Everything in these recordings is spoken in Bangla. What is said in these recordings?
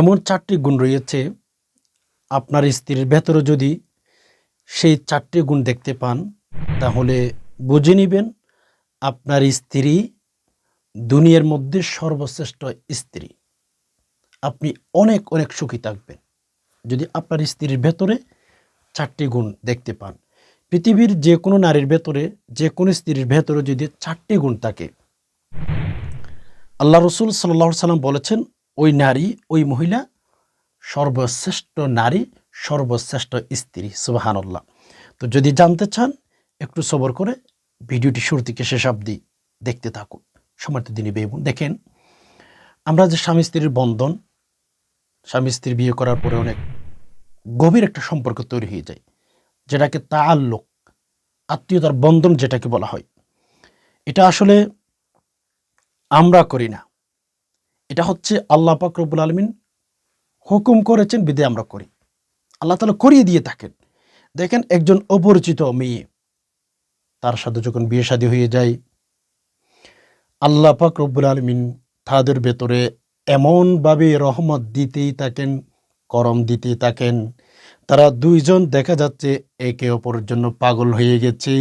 এমন চারটি গুণ রয়েছে, আপনার স্ত্রীর ভেতরে যদি সেই চারটি গুণ দেখতে পান, তাহলে বুঝে নেবেন আপনার স্ত্রী দুনিয়ার মধ্যে সর্বশ্রেষ্ঠ স্ত্রী। আপনি অনেক অনেক সুখী থাকবেন যদি আপনার স্ত্রীর ভেতরে চারটি গুণ দেখতে পান। পৃথিবীর যে কোনো নারীর ভেতরে, যে কোনো স্ত্রীর ভেতরে যদি চারটি গুণ থাকে, আল্লাহ রসুল সাল্লাহ সাল্লাম বলেছেন ওই নারী, ওই মহিলা সর্বশ্রেষ্ঠ নারী, সর্বশ্রেষ্ঠ স্ত্রী সুবাহান্লাহ তো যদি জানতে চান, একটু সবর করে ভিডিওটি শুরু থেকে শেষ অবধি দেখতে থাকুন। সমর্থ দিনী বেবুন দেখেন, আমরা যে স্বামী স্ত্রীর বন্ধন, স্বামী স্ত্রী বিয়ে করার পরে অনেক গভীর একটা সম্পর্ক তৈরি হয়ে যায়, যেটাকে তাল্লুক আত্মীয়তার বন্ধন যেটাকে বলা হয়। এটা আসলে আমরা করি না। এটা হচ্ছে আল্লাহ পাক রব্বুল আলমিন হুকুম করেছেন বিদে আমরা করি। আল্লাহ তালা করিয়ে দিয়ে থাকেন। দেখেন একজন অপরিচিত মেয়ে, তার সাথে যখন বিয়ে শাদী হয়ে যায়, আল্লাহ পাক রব্বুল আলমিন তাদের ভেতরে এমনভাবে রহমত দিতেই থাকেন, করম দিতেই থাকেন। তারা দুইজন দেখা যাচ্ছে একে অপরের জন্য পাগল হয়ে গেছে,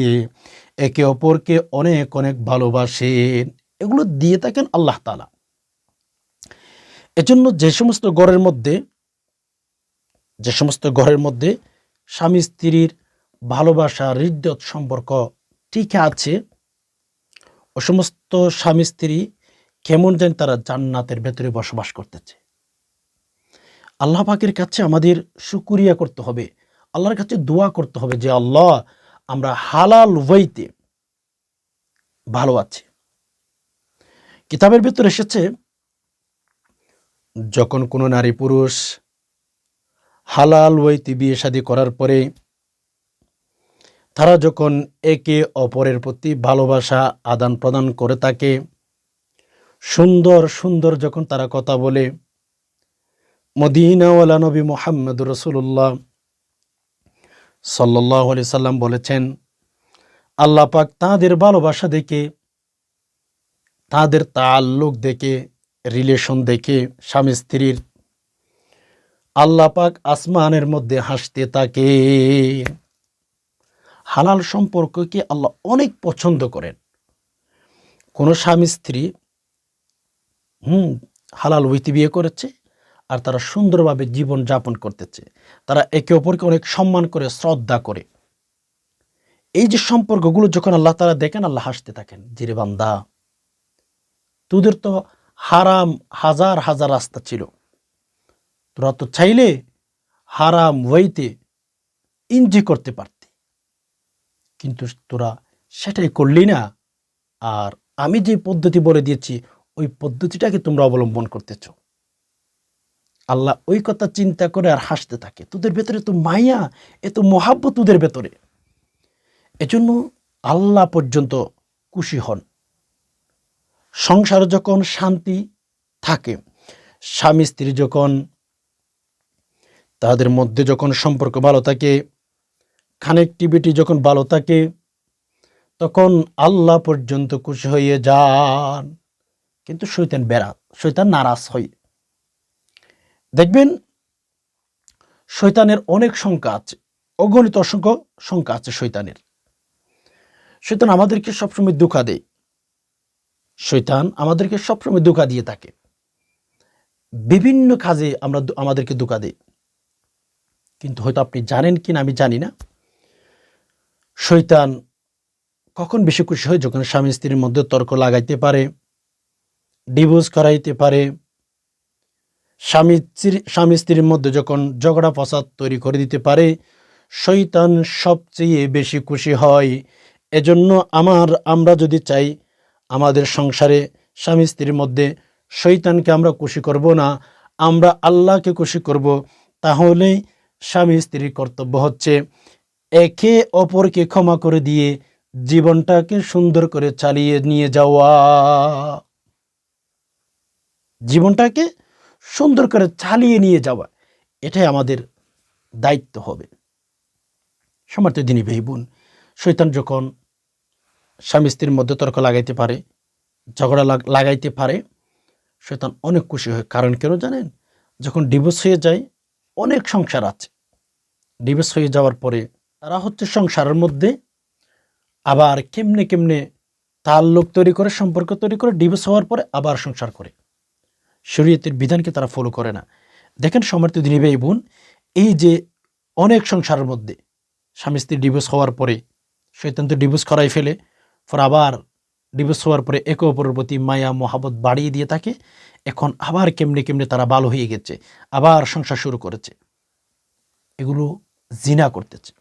একে অপরকে অনেক অনেক ভালোবাসেন এগুলো দিয়ে থাকেন আল্লাহ তালা এজন্য যে সমস্ত ঘরের মধ্যে, যে সমস্ত ঘরের মধ্যে স্বামী স্ত্রীর ভালোবাসা, হৃদয়ত সম্পর্ক ঠিক আছে, ও সমস্ত স্বামী স্ত্রী কেমন যেন তারা জান্নাতের ভেতরে বসবাস করতেছে। আল্লাহ পাকের কাছে আমাদের সুকুরিয়া করতে হবে। আল্লাহর কাছে দোয়া করতে হবে যে, আল্লাহ, আমরা হালাল ওয়াইতে ভালো আছি। কিতাবের ভেতরে এসেছে যখন কোনো নারী পুরুষ হালাল ওয়াইতে বিয়ে শাদী করার পরে তারা যখন একে অপরের প্রতি ভালোবাসা আদান প্রদান করে থাকে, সুন্দর সুন্দর যখন তারা কথা বলে মদিনাওয়ালা নবী মোহাম্মদ রসুল্লাহ সাল্লাহ আলি সাল্লাম বলেছেন, আল্লাহ পাক তাঁদের ভালোবাসা দেখে, তাদের তাল্লুক দেখে রিলেশন দেখে স্বামী স্ত্রীর আল্লাহ পাক আসমানের মধ্যে হাসতে থাকে। হালাল সম্পর্ককে আল্লাহ অনেক পছন্দ করেন। কোনো স্বামী স্ত্রী, হুম, হালাল উইতি বিয়ে করেছে আর তারা সুন্দরভাবে জীবন যাপন করতেছে। তারা একে অপরকে অনেক সম্মান করে, শ্রদ্ধা করে। এই যে সম্পর্কগুলো যখন আল্লাহ তারা দেখেন, আল্লাহ হাসতে থাকেন জিরে বান্দা, তোদের তো হারাম হাজার হাজার রাস্তা ছিল। তোরা তো চাইলে হারাম ওয়াইতে ইঞ্জি করতে পারতি। কিন্তু তোরা সেটাই করলি না। আর আমি যে পদ্ধতি বলে দিয়েছি, ওই পদ্ধতিটাকে তোমরা অবলম্বন করতেছ। আল্লাহ ওই কথা চিন্তা করে আর হাসতে থাকে। তোদের ভেতরে তো মায়া এ তো মহাব্বত তোদের ভেতরে। এজন্য আল্লাহ পর্যন্ত খুশি হন। সংসারে যখন শান্তি থাকে, স্বামী স্ত্রী যখন তাদের মধ্যে যখন সম্পর্ক ভালো থাকে কানেকটিভিটি যখন ভালো থাকে, তখন আল্লাহ পর্যন্ত খুশি হয়ে যান। কিন্তু শৈতান বেড়া শৈতান নারাজ হয়। দেখবেন শৈতানের অনেক সংখ্যা আছে, অগণিত অসংখ্য সংখ্যা আছে শৈতানের শৈতান আমাদেরকে সবসময় দুঃখা দেয়। শৈতান আমাদেরকে সবসময় দোকা দিয়ে থাকে। বিভিন্ন কাজে আমরা আমাদেরকে দোকা দিই কিন্তু হয়তো আপনি জানেন কি না আমি জানি না। শৈতান কখন বেশি খুশি হয়? যখন স্বামী স্ত্রীর মধ্যে তর্ক লাগাইতে পারে, ডিভোর্স করাইতে পারে। স্বামী স্বামী স্ত্রীর মধ্যে যখন ঝগড়া ফসাদ তৈরি করে দিতে পারে শৈতান সবচেয়ে বেশি খুশি হয়। এজন্য আমার আমরা যদি চাই আমাদের সংসারে স্বামী স্ত্রীর মধ্যে শৈতানকে আমরা খুশি করব না, আমরা আল্লাহকে খুশি করব, তাহলেই স্বামী স্ত্রীর কর্তব্য হচ্ছে একে অপরকে ক্ষমা করে দিয়ে জীবনটাকে সুন্দর করে চালিয়ে নিয়ে যাওয়া। জীবনটাকে সুন্দর করে চালিয়ে নিয়ে যাওয়া, এটাই আমাদের দায়িত্ব হবে। সমর্থ দিনী ভাই বোন শৈতান যখন স্বামী স্ত্রীর মধ্যে তর্ক লাগাইতে পারে, ঝগড়া লাগাইতে পারে শৈতান অনেক খুশি হয়। কারণ কেন জানেন? যখন ডিভোর্স হয়ে যায়, অনেক সংসার আছে। ডিভোর্স হয়ে যাওয়ার পরে তারা হচ্ছে সংসারের মধ্যে আবার কেমনে কেমনে তার লোক তৈরি করে, সম্পর্ক তৈরি করে ডিভোর্স হওয়ার পরে আবার সংসার করে। শরীয়তের বিধানকে তারা ফলো করে না। দেখেন সমর্থ দিনী ভাই বোন, এই যে অনেক সংসারের মধ্যে স্বামী স্ত্রী ডিভোর্স হওয়ার পরে শৈতান তো ডিভোর্স করাই ফেলে পর আবার ডিভোর্স হওয়ার পরে একে অপরের প্রতি মায়া মহাবত বাড়িয়ে দিয়ে থাকে এখন আবার কেমনে কেমনে তারা ভালো হয়ে গেছে, আবার সংসার শুরু করেছে, এগুলো জিনা করতেছে।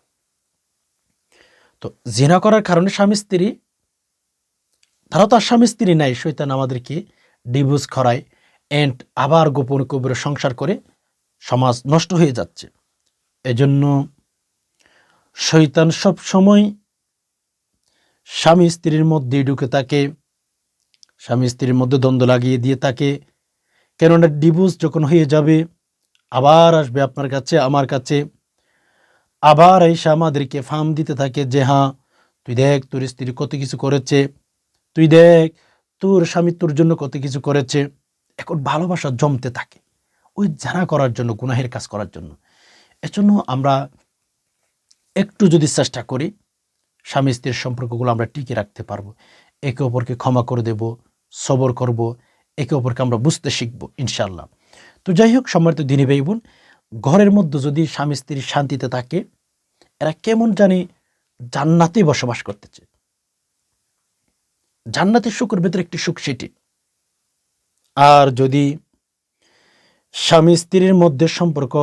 তো জিনা করার কারণে স্বামী স্ত্রী, তারা তো আর স্বামী স্ত্রী নাই শৈতান আমাদেরকে ডিভোর্স করায় এন্ড আবার গোপন কবরে সংসার করে সমাজ নষ্ট হয়ে যাচ্ছে। এজন্য শৈতান সব সময় স্বামী স্ত্রীর মধ্যে ঢুকে থাকে স্বামী স্ত্রীর মধ্যে দ্বন্দ্ব লাগিয়ে দিয়ে থাকে কেননা ডিভোর্স যখন হয়ে যাবে, আবার আসবে আপনার কাছে, আমার কাছে। আবার এসে আমাদেরকে ফার্ম দিতে থাকে যে হ্যাঁ তুই দেখ, তোর স্ত্রী কত কিছু করেছে। তুই দেখ, তোর স্বামী তোর জন্য কত কিছু করেছে। এখন ভালোবাসা জমতে থাকে। ওই জানা করার জন্য, গুনাহের কাজ করার জন্য। এজন্য আমরা একটু যদি চেষ্টা করি স্বামী স্ত্রীর সম্পর্কগুলো আমরা টিকে রাখতে পারব। একে অপরকে ক্ষমা করে দেব, সবর করব, একে অপরকে আমরা বুঝতে শিখব ইনশাল্লাহ তো যাই হোক, সম্মানিত দিনী ভাই বোন ঘরের মধ্যে যদি স্বামী স্ত্রী শান্তিতে থাকে, এরা কেমন জানি জান্নাতে বসবাস করতেছে। জান্নাতের সুখের ভেতরে একটি সুখ সেটি। আর যদি স্বামী স্ত্রীর মধ্যে সম্পর্ক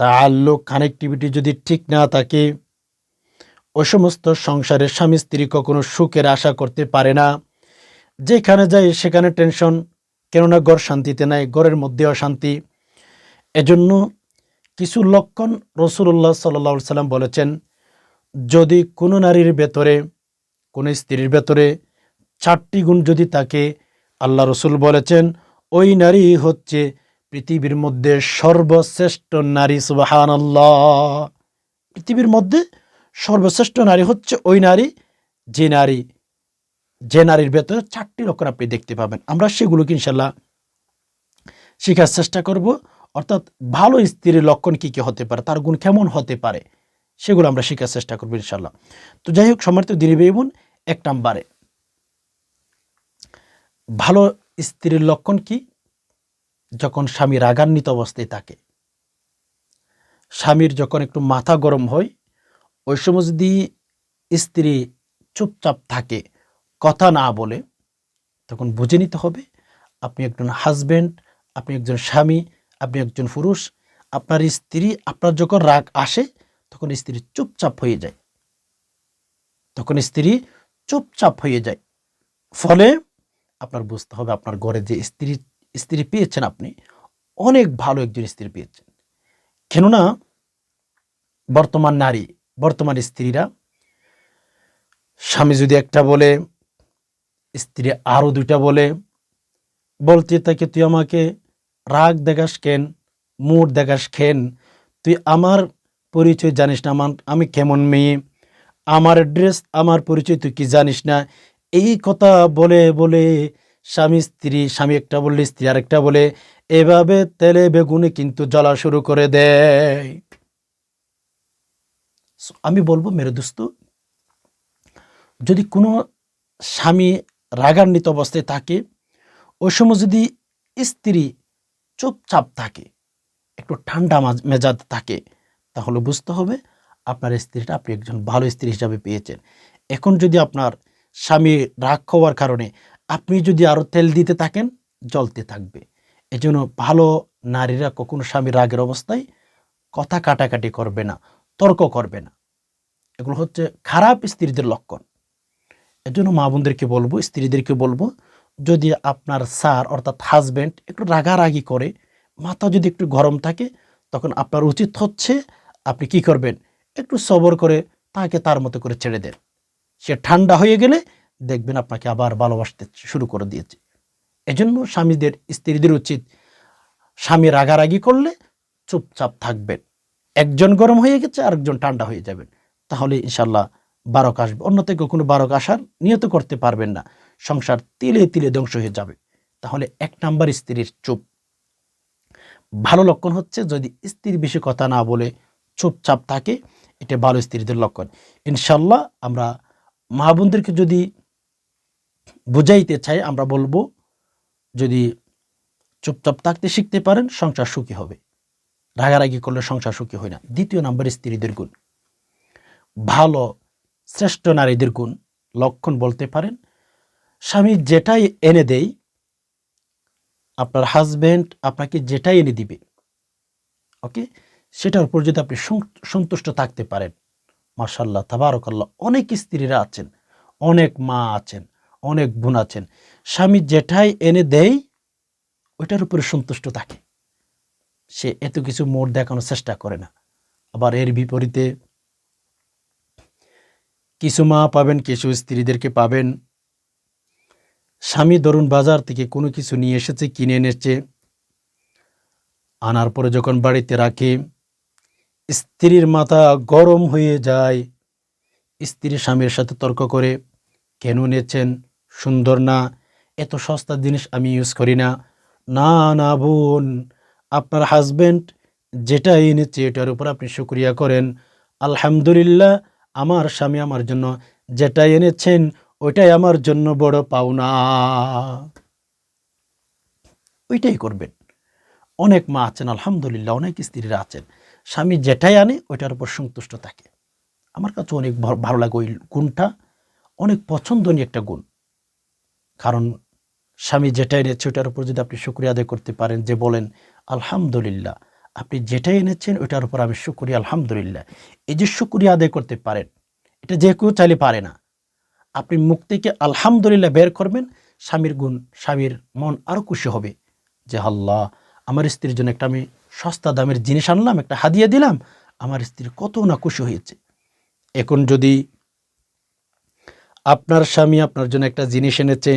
তা তাল্লুক কানেক্টিভিটি যদি ঠিক না থাকে ওই সমস্ত সংসারের স্বামী স্ত্রী কখনো সুখের আশা করতে পারে না। যেখানে যায় সেখানে টেনশন, কেননা ঘর শান্তিতে নাই, ঘরের মধ্যে অশান্তি। এজন্য কিছু লক্ষণ রসুল্লাহ সাল্লা সাল্লাম বলেছেন, যদি কোনো নারীর ভেতরে, কোনো স্ত্রীর ভেতরে চারটি গুণ যদি তাকে আল্লাহ রসুল বলেছেন, ওই নারী হচ্ছে পৃথিবীর মধ্যে সর্বশ্রেষ্ঠ নারী সুবাহান পৃথিবীর মধ্যে সর্বশ্রেষ্ঠ নারী হচ্ছে ওই নারী, যে নারী, যে নারীর ভেতরে চারটি লক্ষণ আপনি দেখতে পাবেন। আমরা সেগুলোকে ইনশাল্লাহ শেখার চেষ্টা করব। অর্থাৎ ভালো স্ত্রীর লক্ষণ কী কী হতে পারে, তার গুণ কেমন হতে পারে, সেগুলো আমরা শেখার চেষ্টা করব ইনশাল্লাহ তো যাই হোক সমর্থ দিনী বোন, এক নাম্বারে, ভালো স্ত্রীর লক্ষণ কি? যখন স্বামী রাগান্বিত অবস্থায় থাকে, স্বামীর যখন একটু মাথা গরম হয় ওই সময় যদি স্ত্রী চুপচাপ থাকে, কথা না বলে, তখন বুঝে নিতে হবে, আপনি একজন হাজব্যান্ড আপনি একজন স্বামী, আপনি একজন পুরুষ, আপনার স্ত্রী, আপনার যখন রাগ আসে, তখন স্ত্রী চুপচাপ হয়ে যায়। তখন স্ত্রী চুপচাপ হয়ে যায়। ফলে আপনার বুঝতে হবে, আপনার ঘরে যে স্ত্রী স্ত্রী পেয়েছেন আপনি, অনেক ভালো একজন স্ত্রী পেয়েছেন। কেননা, বর্তমান নারী বর্তমান স্ত্রীরা, স্বামী যদি একটা বলে, স্ত্রী আরও দুইটা বলে, বলতে থাকে, তুই আমাকে রাগ দেখাস কেন? মুড দেখাস খেন তুই আমার পরিচয় জানিস না, আমার, আমি কেমন মেয়ে? আমার ড্রেস, আমার পরিচয় তুই কি জানিস না? এই কথা বলে বলে স্বামী, স্ত্রী, স্বামী একটা বললে, স্ত্রী আরেকটা বলে, এভাবে তেলে বেগুনে কিন্তু জ্বলা শুরু করে দেয়। আমি বলব, মেরে দোস্ত, যদি কোনো স্বামী রাগান্বিত অবস্থায় থাকে, ওই সময় যদি স্ত্রী চুপচাপ থাকে, একটু ঠান্ডা মেজাজ থাকে, তাহলে বুঝতে হবে আপনার স্ত্রীটা আপনি একজন ভালো স্ত্রী হিসাবে পেয়েছেন। এখন যদি আপনার স্বামী রাগ হওয়ার কারণে আপনি যদি আরও তেল দিতে থাকেন, জ্বলতে থাকবে। এজন্য ভালো নারীরা কখনো স্বামী রাগের অবস্থায় কথা কাটাকাটি করবে না, তর্ক করবে না। এগুলো হচ্ছে খারাপ স্ত্রীদের লক্ষণ। এজন্য মা বোনদেরকে বলব, স্ত্রীদেরকে বলব, যদি আপনার স্যার অর্থাৎ হাজব্যান্ড একটু রাগারাগি করে, মাথা যদি একটু গরম থাকে, তখন আপনার উচিত হচ্ছে আপনি কি করবেন? একটু সবর করে তাকে তার মতো করে ছেড়ে দেন। সে ঠান্ডা হয়ে গেলে দেখবেন আপনাকে আবার ভালোবাসতে শুরু করে দিয়েছে। এজন্য স্বামীদের, স্ত্রীদের উচিত স্বামী রাগারাগি করলে চুপচাপ থাকবেন। একজন গরম হয়ে গেছে, আরেকজন ঠান্ডা হয়ে যাবেন। তাহলে ইনশাল্লাহ বারক আসবে। অন্য থেকে কোনো বারক আসার নিয়ত করতে পারবেন না। সংসার তিলে তিলে ধ্বংস হয়ে যাবে। তাহলে এক নাম্বার স্ত্রীর চুপ। ভালো লক্ষণ হচ্ছে যদি স্ত্রীর বেশি কথা না বলে চুপচাপ থাকে, এটা ভালো স্ত্রীদের লক্ষণ। ইনশাল্লাহ আমরা মা বোনদেরকে যদি বুঝাইতে চাই, আমরা বলব যদি চুপচাপ থাকতে শিখতে পারেন, সংসার সুখী হবে। রাগারাগি করলে সংসার সুখী হয় না। দ্বিতীয় নাম্বার স্ত্রীদের গুণ। ভালো শ্রেষ্ঠ নারীদের গুণ লক্ষণ বলতে পারেন। স্বামী যেটাই এনে দেয় আপনার হাজব্যান্ড আপনাকে যেটাই এনে দিবে ওকে সেটার উপর যদি আপনি সন্তুষ্ট থাকতে পারেন মার্শাল্লাহ তাবারকাল্লাহ, অনেক স্ত্রীরা আছেন, অনেক মা আছেন, অনেক বোন আছেন। স্বামী যেটাই এনে দেয় ওইটার উপরে সন্তুষ্ট থাকে। সে এত কিছু মোড় দেখানোর চেষ্টা করে না। আবার এর বিপরীতে কিছু মা পাবেন, কিছু স্ত্রীদেরকে পাবেন। স্বামী ধরুন বাজার থেকে কোনো কিছু নিয়ে এসেছে, কিনে এনেছে, আনার পরে যখন বাড়িতে রাখে, স্ত্রীর মাথা গরম হয়ে যায়। স্ত্রী স্বামীর সাথে তর্ক করে, কেন এনেছেন, সুন্দর না, এত সস্তা জিনিস আমি ইউজ করি না। না না বোন, আপনার হাজবেন্ড যেটা এনেছে, এটার উপর আপনি শুক্রিয়া করেন। আলহামদুলিল্লাহ আমার স্বামী আমার জন্য যেটা এনেছেন, ওইটাই আমার জন্য বড় পাওনা। ওইটাই করবেন। অনেক মা আছেন, আলহামদুলিল্লাহ, অনেক স্ত্রীরা আছেন। স্বামী যেটাই আনে, ওইটার উপর সন্তুষ্ট থাকে। আমার কাছে অনেক ভালো লাগে ওই গুণটা। অনেক পছন্দনীয় একটা গুণ। কারণ স্বামী যেটা এনেছে, ওইটার উপর যদি আপনি শুক্রিয়া আদায় করতে পারেন, যে বলেন, আলহামদুলিল্লাহ। আপনি যেটাই এনেছেন, ওইটার উপর আমি শুক্রিয়া আলহামদুলিল্লাহ। এই যে শুক্রিয়া আদায় করতে পারেন, এটা যে কেউ চাইলে পারে না। আপনি মুখ থেকে আলহামদুলিল্লাহ বের করবেন, স্বামীর গুণ, স্বামীর মন আরও খুশি হবে। যে আল্লাহ, আমার স্ত্রীর জন্য একটা আমি সস্তা দামের জিনিস আনলাম, একটা হাদিয়া দিলাম, আমার স্ত্রী কত না খুশি হয়েছে। এখন যদি আপনার স্বামী আপনার জন্য একটা জিনিস এনেছে,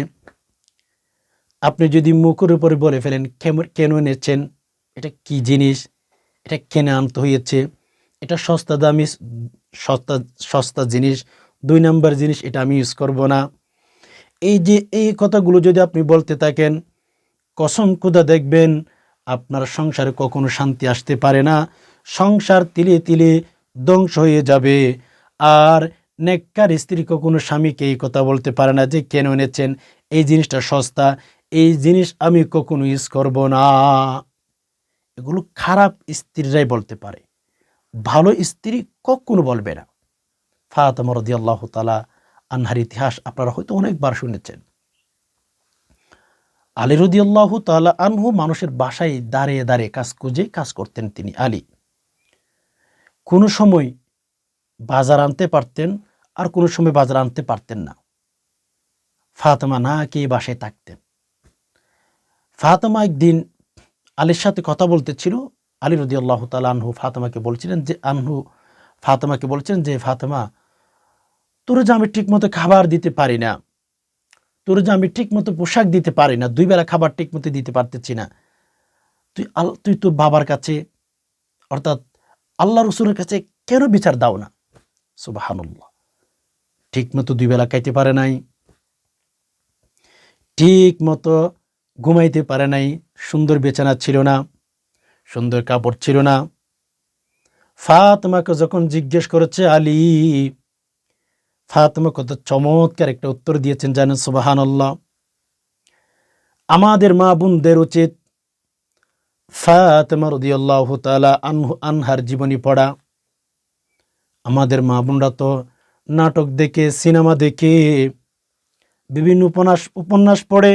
আপনি যদি মুখের উপরে বলে ফেলেন কেন এনেছেন? এটা কি জিনিস? এটা কেনে আনতে হয়েছে এটা সস্তা দামি, সস্তা সস্তা জিনিস। দুই নাম্বার জিনিস, এটা আমি ইউজ করব না। এই যে, এই কথাগুলো যদি আপনি বলতে থাকেন, কসম কুদা দেখবেন, আপনার সংসারে কখনো শান্তি আসতে পারে না। সংসার তিলে তিলে ধ্বংস হয়ে যাবে। আর নেককার স্ত্রী কখনো স্বামীকে এই কথা বলতে পারে না যে, কেন এনেছেন? এই জিনিসটা সস্তা। এই জিনিস আমি কখনো ইউজ করব না। এগুলো খারাপ স্ত্রীরাই বলতে পারে। ভালো স্ত্রী কখনো বলবে না। ফাতেমা রদিয়াল্লাহ তালা আনহার ইতিহাস আপনারা হয়তো অনেকবার শুনেছেন। আলী রদিয়াল্লাহ তালা আনহু মানুষের বাসায় দাঁড়িয়ে দাঁড়িয়ে কাজ খুঁজে কাজ করতেন তিনি আলী। কোনো সময় বাজার আনতে পারতেন আর কোনো সময় বাজার আনতে পারতেন না। ফাতেমা না কে বাসায় থাকতেন। ফাতেমা একদিন আলীর সাথে কথা বলতেছিল আলী রদি আল্লাহ তালা আনহু ফাতেমাকে বলছিলেন যে, আনহু ফাতেমাকে বলছিলেন যে, ফাতেমা, তোর যে আমি ঠিক মতো খাবার দিতে পারি না, তোর যে আমি ঠিক মতো পোশাক দিতে পারি না, দুই বেলা খাবার ঠিক মতো দিতে পারতেছি না, তুই আল, তুই তোর বাবার কাছে, অর্থাৎ আল্লাহ রসুলের কাছে কেন বিচার দাও না? সুবাহানুল্লাহ। ঠিক মতো দুই বেলা খাইতে পারে নাই। ঠিক মতো ঘুমাইতে পারে নাই, সুন্দর বেচানা ছিল না, সুন্দর কাপড় ছিল না। ফাতেমাকে যখন জিজ্ঞেস করেছে, আলী, ফাতেমা কত চমৎকার একটা উত্তর দিয়েছেন জানেন সুবাহান আমাদের মা বোনদের উচিত ফাতেমা রদিয়াল্লাহ তালা আনহু, আনহার জীবনী পড়া। আমাদের মা বোনরা তো নাটক দেখে, সিনেমা দেখে, বিভিন্ন উপন্যাস উপন্যাস পড়ে।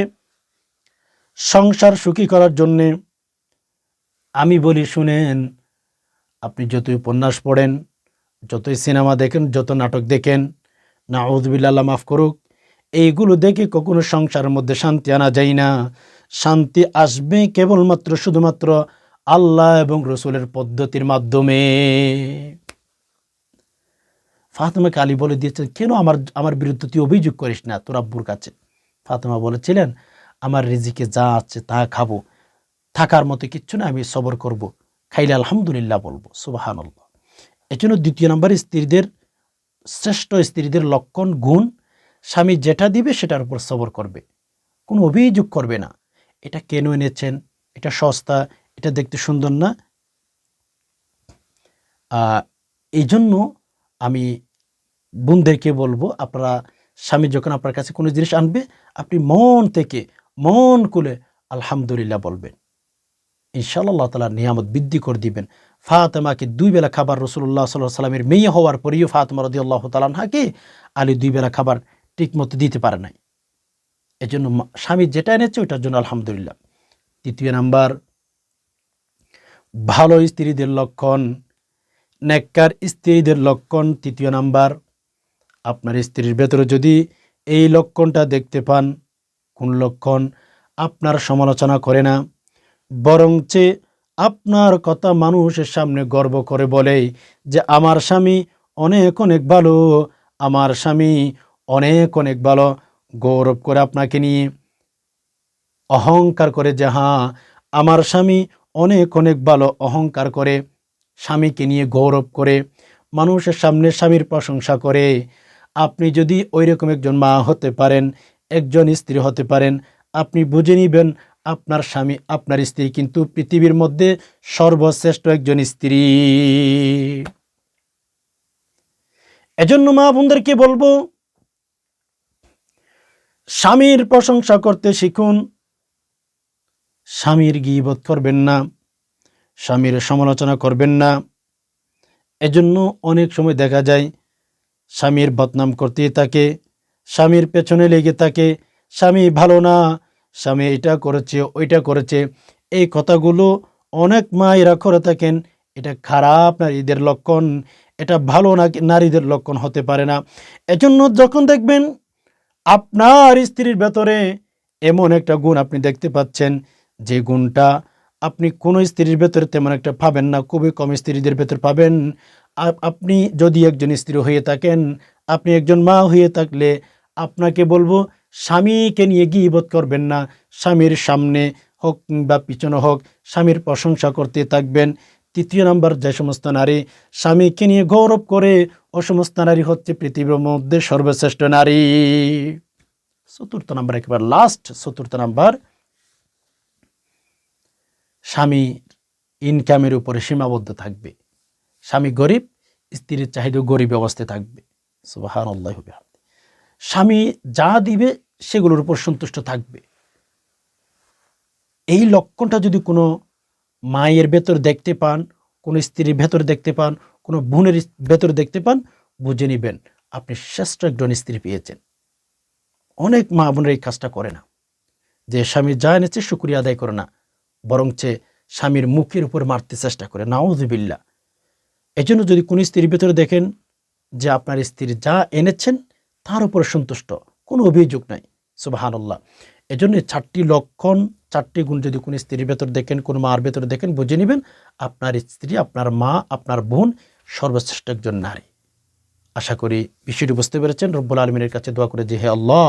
সংসার সুখী করার জন্যে আমি বলি, শুনেন, আপনি যতই উপন্যাস পড়েন, যতই সিনেমা দেখেন, যত নাটক দেখেন না উদ্বিল্লা মাফ করুক, এইগুলো দেখে কখনো সংসারের মধ্যে শান্তি আনা যায় না। শান্তি আসবে কেবলমাত্র, শুধুমাত্র আল্লাহ এবং রসুলের পদ্ধতির মাধ্যমে। ফাতেমাকে কালী বলে দিয়েছেন, কেন আমার আমার বিরুদ্ধে তুই অভিযোগ করিস না তোর আব্বুর কাছে? ফাতেমা বলেছিলেন আমার রিজিকে যা আছে তা খাব। থাকার মতো কিচ্ছু না, আমি সবর করব। খাইলে আলহামদুলিল্লাহ বলব সুবাহান এই জন্য দ্বিতীয় নম্বর, স্ত্রীদের, শ্রেষ্ঠ স্ত্রীদের লক্ষণ, গুণ, স্বামী যেটা দিবে সেটার উপর সবর করবে। কোনো অভিযোগ করবে না। এটা কেন এনেছেন? এটা সস্তা, এটা দেখতে সুন্দর না। এই জন্য আমি বোনদেরকে বলব, আপনারা, স্বামী যখন আপনার কাছে কোনো জিনিস আনবে, আপনি মন থেকে মন খুলে আলহামদুলিল্লাহ বলবেন। ইনশাআল্লাহ তালা নিয়ামত বৃদ্ধি করে দিবেন। ফাতেমাকে দুই বেলা খাবার রসুল্লাহ সাল্লাহ সাল্লামের মেয়ে হওয়ার পরেও ফাতেমা রদি আল্লাহ তালানহাকে আলী দুই বেলা খাবার ঠিকমতো দিতে পারে নাই। এজন্য স্বামী যেটা এনেছে ওইটার জন্য আলহামদুলিল্লাহ। তৃতীয় নাম্বার, ভালো স্ত্রীদের লক্ষণ, নেককার স্ত্রীদের লক্ষণ। তৃতীয় নাম্বার, আপনার স্ত্রীর ভেতরে যদি এই লক্ষণটা দেখতে পান কোন লক্ষণ আপনার সমালোচনা করে না বরং বরঞ্চে আপনার কথা মানুষের সামনে গর্ব করে বলে যে, আমার স্বামী অনেক অনেক ভালো, আমার স্বামী অনেক অনেক ভালো, গৌরব করে আপনাকে নিয়ে। অহংকার করে যে হ্যাঁ আমার স্বামী অনেক অনেক ভালো, অহংকার করে স্বামীকে নিয়ে গৌরব করে মানুষের সামনে স্বামীর প্রশংসা করে। আপনি যদি ওই রকম একজন মা হতে পারেন একজন স্ত্রী হতে পারেন। আপনি বুঝে নিবেন, আপনার স্বামী, আপনার স্ত্রী কিন্তু পৃথিবীর মধ্যে সর্বশ্রেষ্ঠ একজন স্ত্রী। এজন্য মা বোনদেরকে বলব, স্বামীর প্রশংসা করতে শিখুন। স্বামীর গিবত করবেন না, স্বামীর সমালোচনা করবেন না। এজন্য অনেক সময় দেখা যায়, স্বামীর বদনাম করতে থাকে স্বামীর পেছনে লেগে থাকে স্বামী, ভালো না। স্বামী, এটা করেছে, ওইটা করেছে। এই কথাগুলো অনেক মায়েরা করে থাকেন। এটা খারাপ নারীদের লক্ষণ, এটা ভালো না নারীদের লক্ষণ হতে পারে না। এজন্য যখন দেখবেন আপনার স্ত্রীর ভেতরে এমন একটা গুণ আপনি দেখতে পাচ্ছেন, যে গুণটা আপনি কোনো স্ত্রীর ভেতরে তেমন একটা পাবেন না, খুবই কম স্ত্রীদের ভেতর পাবেন। আপনি যদি একজন স্ত্রী হয়ে থাকেন, আপনি একজন মা হয়ে থাকলে আপনাকে বলব, স্বামীকে নিয়ে গিবোধ করবেন না। স্বামীর সামনে হোক বা পিছনে হোক, স্বামীর প্রশংসা করতে থাকবেন। তৃতীয় নাম্বার, যে সমস্ত নারী স্বামীকে নিয়ে গৌরব করে, ও সমস্ত নারী হচ্ছে পৃথিবীর মধ্যে সর্বশ্রেষ্ঠ নারী। চতুর্থ নাম্বার, একেবারে লাস্ট চতুর্থ নাম্বার। স্বামী ইনকামের উপরে সীমাবদ্ধ থাকবে। স্বামী গরিব, স্ত্রীর চাহিদা গরিব অবস্থায় থাকবে। সুবাহান আল্লাহ স্বামী যা দিবে সেগুলোর উপর সন্তুষ্ট থাকবে। এই লক্ষণটা যদি কোনো মায়ের ভেতর দেখতে পান, কোনো স্ত্রীর ভেতর দেখতে পান, কোনো বোনের ভেতর দেখতে পান, বুঝে নেবেন, আপনি শ্রেষ্ঠ একজন স্ত্রী পেয়েছেন। অনেক মা বোনের এই কাজটা করে না। যে স্বামী যা এনেছে শুক্রিয়া আদায় করে না, বরঞ্চে স্বামীর মুখের উপর মারতে চেষ্টা করে। নাউজুবিল্লা এজন্য যদি কোন স্ত্রীর ভেতরে দেখেন যে আপনার স্ত্রী যা এনেছেন তার উপর সন্তুষ্ট। কোনো অভিযোগ নাই। সুবাহান্লাহ এজন্য চারটি লক্ষণ, চারটি গুণ যদি কোনো স্ত্রীর ভেতর দেখেন, কোনো মার ভেতরে দেখেন, বুঝে নেবেন, আপনার স্ত্রী, আপনার মা, আপনার বোন সর্বশ্রেষ্ঠ একজন নারী। আশা করি বিষয়টি বুঝতে পেরেছেন। রব্বুল আলমিনের কাছে দোয়া করে যে, হে আল্লাহ,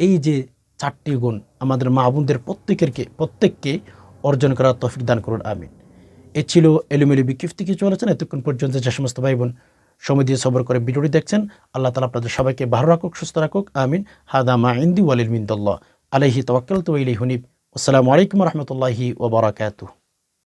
এই যে চারটি গুণ আমাদের মা বোনদের প্রত্যেকেরকে, প্রত্যেককে অর্জন করার তৌফিক দান করুন, আমিন। এ ছিল এলোমেলো বিক্ষিপ্তি কিছু আলোচনা এতক্ষণ পর্যন্ত যে সমস্ত ভাই বোন সময় দিয়ে সবর করে ভিডিওটি দেখছেন। আল্লাহ তালা আপনাদের সবাইকে ভালো রাখুক, সুস্থ রাখুক। আমিন। হাদা মা ইন্দি ওয়ালিল মিন্দল্লাহ। আলহি তওয়াক্কাল তো ইলি হুনিব আসসালামু আলাইকুম রহমতুল্লাহি ওবরাকাতুহ